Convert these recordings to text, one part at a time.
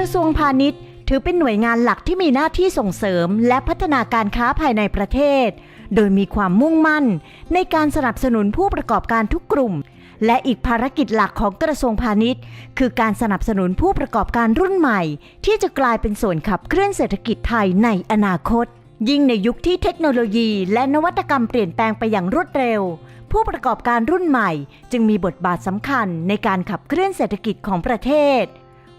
ระทรวงพาณิชย์ ถือเป็นหน่วยงานหลักที่มีหน้าที่ส่งเสริม และพัฒนาการค้าภายในประเทศ โดยมีความมุ่งมั่น ในการสนับสนุนผู้ประกอบการทุกกลุ่ม และอีกภารกิจหลักของกระทรวงพาณิชย์ คือการสนับสนุนผู้ประกอบการรุ่นใหม่ ที่จะกลายเป็นส่วนขับเคลื่อนเศรษฐกิจไทยในอนาคต ยิ่งในยุคที่เทคโนโลยีและนวัตกรรมเปลี่ยนแปลงไปอย่างรวดเร็วผู้ประกอบการรุ่นใหม่ จึงมีบทบาทสำคัญในการขับเคลื่อนเศรษฐกิจของประเทศ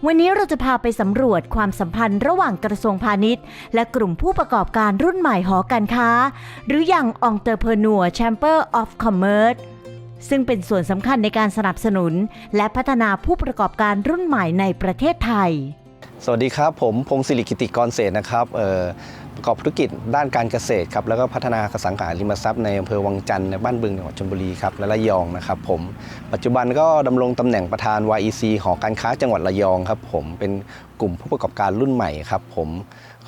วันนี้เราจะพาไปสำรวจความสัมพันธ์ระหว่างกระทรวงพาณิชย์ และกลุ่มผู้ประกอบการรุ่นใหม่หอการค้า หรืออย่าง Entrepreneur Chamber of Commerce ซึ่งเป็นส่วนสำคัญในการสนับสนุน และพัฒนาผู้ประกอบการรุ่นใหม่ในประเทศไทย สวัสดีครับ ผมพงศิริกิติกรเศษนะครับ ประกอบธุรกิจด้านการเกษตรครับแล้วก็พัฒนาสังหาริมทรัพย์ในอำเภอวังจันทร์ในบ้านบึงจังหวัดชลบุรีครับและระยองนะครับผมปัจจุบันก็ดำรงตำแหน่งประธาน YEC หอการค้าจังหวัดระยองครับผมเป็นกลุ่มผู้ประกอบการรุ่นใหม่ครับผม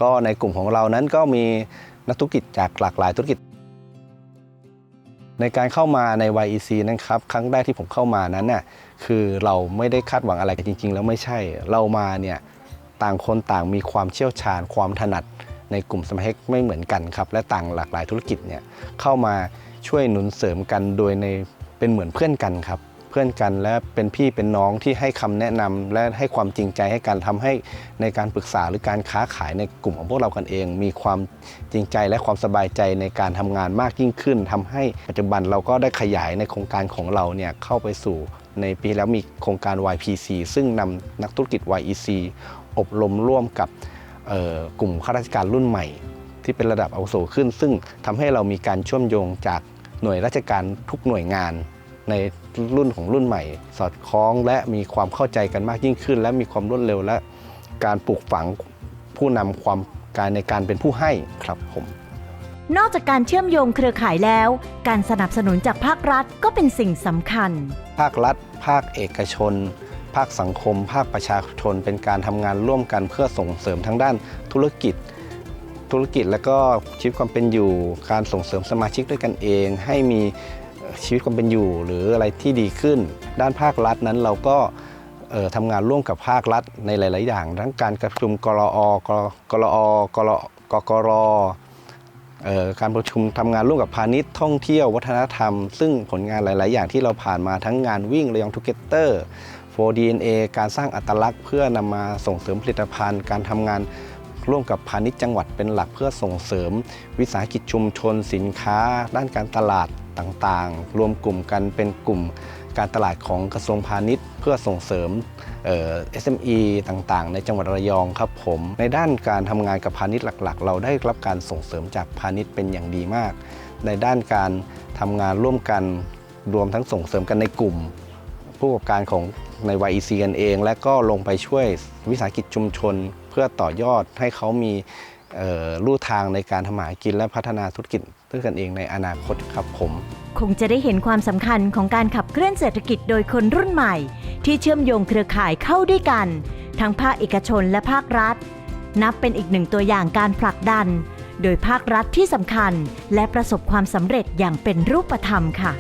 ก็ในกลุ่มของเรานั้นก็มีนักธุรกิจจากหลากหลายธุรกิจ ในการเข้ามาใน YEC นั้นครับครั้งแรกที่ผมเข้ามานั้นน่ะคือเราไม่ได้คาดหวังอะไรกันจริง ๆ แล้วไม่ใช่เรามาเนี่ยต่างคนต่างมีความเชี่ยวชาญความถนัด ในกลุ่มสมาชิกไม่เหมือนกันครับ และต่างหลากหลายธุรกิจเนี่ยเข้ามาช่วยหนุนเสริมกันโดยในเป็นเหมือนเพื่อนกันครับ เพื่อนกันและเป็นพี่เป็นน้องที่ให้คำแนะนำและให้ความจริงใจให้การทำให้ในการปรึกษาหรือการค้าขายในกลุ่มของพวกเรากันเอง มีความจริงใจและความสบายใจในการทำงานมากยิ่งขึ้นทำให้ปัจจุบันเราก็ได้ขยายในโครงการของเราเนี่ยเข้าไปสู่ในปีแล้วมีโครงการ YPC ซึ่งนำนักธุรกิจ YEC อบรมร่วมกับ กลุ่มข้าราชการรุ่นใหม่ ที่เป็นระดับอาวุโสขึ้น ซึ่งทำให้เรามีการเชื่อมโยงจากหน่วยราชการทุกหน่วยงาน ในรุ่นของรุ่นใหม่ สอดคล้องและมีความเข้าใจกันมากยิ่งขึ้น และมีความรวดเร็วและการปลูกฝังผู้นำความการในการเป็นผู้ให้ครับผมนอกจากการเชื่อมโยงเครือข่ายแล้ว การสนับสนุนจากภาครัฐก็เป็นสิ่งสำคัญ ภาครัฐ ภาคเอกชน ภาคสังคม ภาคประชาชน เป็นการทำงานร่วมกันเพื่อส่งเสริมทั้งด้านธุรกิจ ธุรกิจและก็ชีวิตความเป็นอยู่ การส่งเสริมสมาชิกด้วยกันเอง ให้มีชีวิตความเป็นอยู่ หรืออะไรที่ดีขึ้น ด้านภาครัฐนั้นเราก็ทำงานร่วมกับภาครัฐในหลาย ๆ อย่าง ทั้งการประชุมกรอกกรอกรกกรอการประชุมทำงานร่วมกับพาณิชย์ท่องเที่ยววัฒนธรรม ซึ่งผลงานหลาย ๆ อย่างที่เราผ่านมาทั้งงานวิ่งระยองทูเกเตอร์ 4DNA การสร้างอัตลักษณ์เพื่อนำมาส่งเสริมผลิตภัณฑ์ การทำงานร่วมกับพาณิชย์จังหวัดเป็นหลักเพื่อส่งเสริม วิสาหกิจชุมชน สินค้า ด้านการตลาดต่างๆ รวมกลุ่มกันเป็นกลุ่มการตลาดของกระทรวงพาณิชย์ เพื่อส่งเสริมเอ่อ SME ต่างๆ ในจังหวัดระยองครับผม ในด้านการทำงานกับพาณิชย์หลักๆ เราได้รับการส่งเสริมจากพาณิชย์เป็นอย่างดีมาก ในด้านการทำงานร่วมกันรวมทั้งส่งเสริมกันในกลุ่ม ผู้ประกอบการของ ใน YEC กันเอง และก็ลงไปช่วยวิสาหกิจชุมชน เพื่อต่อยอดให้เขามีลู่ทางในการทำมาหากินและพัฒนาธุรกิจด้วยกันเองในอนาคตครับผม คงจะได้เห็นความสำคัญของการขับเคลื่อนเศรษฐกิจโดยคนรุ่นใหม่ ที่เชื่อมโยงเครือข่ายเข้าด้วยกัน ทั้งภาคเอกชนและภาครัฐ นับเป็นอีกหนึ่งตัวอย่างการผลักดัน โดยภาครัฐที่สำคัญ และประสบความสำเร็จอย่างเป็นรูปธรรมค่ะ